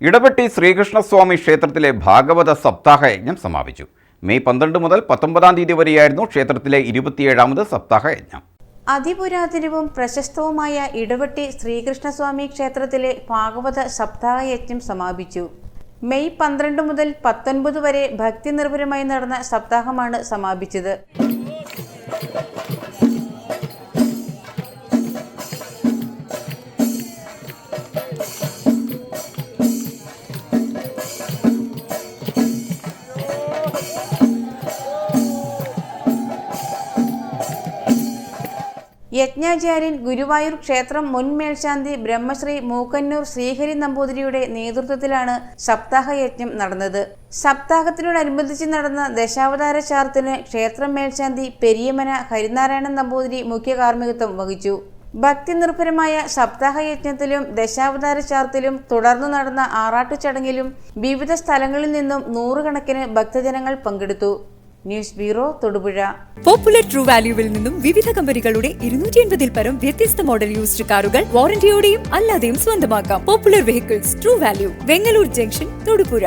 ഇടപെട്ടി ശ്രീകൃഷ്ണസ്വാമി ക്ഷേത്രത്തിലെ ഭാഗവത സപ്താഹ യജ്ഞം സമാപിച്ചു. മെയ് പന്ത്രണ്ട് മുതൽ പത്തൊമ്പതാം തീയതി വരെയായിരുന്നു ക്ഷേത്രത്തിലെ ഇരുപത്തിയേഴാമത് സപ്താഹ യജ്ഞം അതിപുരാതനവും പ്രശസ്തവുമായ ഇടവെട്ടി ശ്രീകൃഷ്ണസ്വാമി ക്ഷേത്രത്തിലെ ഭാഗവത സപ്താഹ യജ്ഞം സമാപിച്ചു. മെയ് പന്ത്രണ്ട് മുതൽ പത്തൊൻപത് വരെ ഭക്തി നിർഭരമായി നടന്ന സപ്താഹമാണ് സമാപിച്ചത്. യജ്ഞാചാര്യൻ ഗുരുവായൂർ ക്ഷേത്രം മുൻ മേൽശാന്തി ബ്രഹ്മശ്രീ മൂക്കന്നൂർ ശ്രീഹരി നമ്പൂതിരിയുടെ നേതൃത്വത്തിലാണ് സപ്താഹ യജ്ഞം നടന്നത്. സപ്താഹത്തിനോടനുബന്ധിച്ച് നടന്ന ദശാവതാര ചാർത്തിന് ക്ഷേത്രം മേൽശാന്തി പെരിയമന ഹരിനാരായണൻ നമ്പൂതിരി മുഖ്യ കാർമ്മികത്വം വഹിച്ചു. ഭക്തി നിർഭരമായ സപ്താഹ യജ്ഞത്തിലും ദശാവതാര ചാർത്തിലും തുടർന്നു നടന്ന ആറാട്ടു ചടങ്ങിലും വിവിധ സ്ഥലങ്ങളിൽ നിന്നും നൂറുകണക്കിന് ഭക്തജനങ്ങൾ പങ്കെടുത്തു. News bureau Thodupuzha. Popular true വാല്യൂവിൽ നിന്നും വിവിധ കമ്പനികളുടെ ഇരുന്നൂറ്റി എൺപതിൽ പരം വ്യത്യസ്ത മോഡൽ യൂസ്ഡ് കാറുകൾ വാറന്റിയോടെയും അല്ലാതെയും സ്വന്തമാക്കാം. Popular vehicles true value Vengaloor junction Thodupuzha.